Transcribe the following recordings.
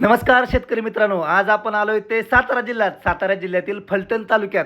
नमस्कार शेतकरी मित्रांनो आज आपण आलोय ते सातारा जिल्ह्यात सातारा जिल्ह्यातील फलटण तालुक्यात.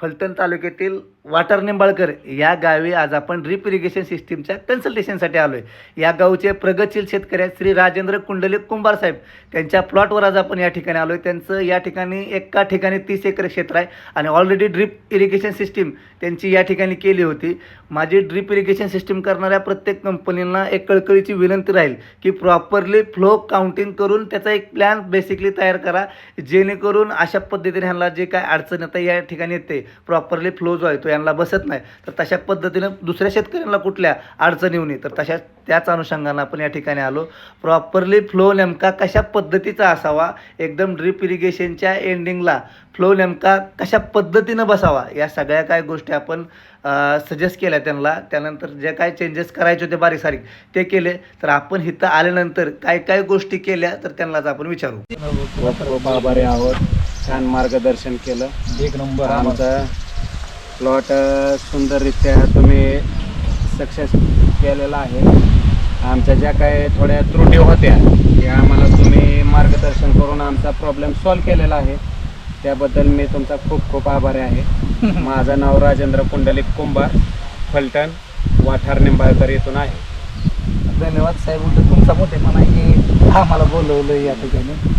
फलटण तालुक्यातील वाटर निंबाळकर या गावी आज आपण ड्रीप इरिगेशन सिस्टीमच्या कन्सल्टेशनसाठी आहे या गावचे प्रगतशील शेतकरी आहेत श्री राजेंद्र कुंडले कुंभार साहेब. त्यांच्या प्लॉटवर आज आपण या ठिकाणी आलो आहे त्यांचं या ठिकाणी एका ठिकाणी तीस एकर क्षेत्र आहे आणि ऑलरेडी ड्रीप इरिगेशन सिस्टीम त्यांची या ठिकाणी केली होती. माझी ड्रीप इरिगेशन सिस्टीम करणाऱ्या प्रत्येक कंपनींना एक कळकळीची विनंती राहील की प्रॉपरली फ्लो काउंटिंग करून त्याचा एक प्लॅन बेसिकली तयार करा. जेणेकरून अशा पद्धतीने ह्यांना जे काय अडचण येतं या ठिकाणी येते. प्रॉपरली फ्लो जो आहे तो यांना बसत नाही तर तशा पद्धतीनं दुसऱ्या शेतकऱ्यांना कुठल्या अडचण येऊ नये. तर तशा त्याच अनुषंगानं आपण या ठिकाणी आलो. प्रॉपरली फ्लो नेमका कशा पद्धतीचा असावा? एकदम ड्रीप इरिगेशनच्या एंडिंगला फ्लो नेमका कशा पद्धतीनं बसावा? या सगळ्या काय गोष्टी आपण सजेस्ट केल्या त्यांना. त्यानंतर जे काय चेंजेस करायचे होते बारीक सारीक ते केले. तर आपण इथं आल्यानंतर काय काय गोष्टी केल्या तर त्यांनाच आपण विचारू. खूप खूप आभारी आहोत छान मार्गदर्शन केलं. एक नंबर. आमचा प्लॉट सुंदररित्या तुम्ही सक्सेस केलेला आहे. आमच्या ज्या काही थोड्या त्रुटी होत्या त्या आम्हाला तुम्ही मार्गदर्शन करून आमचा प्रॉब्लेम सॉल्व केलेला आहे. त्याबद्दल मी तुमचा खूप खूप आभारी आहे. माझं नाव राजेंद्र कुंडलिक कुंभार फलटण वाठार निंबाळकर येथून आहे. धन्यवाद साहेब उलट तुमचा मोठेपणा की आम्हाला बोलवलं या ठिकाणी.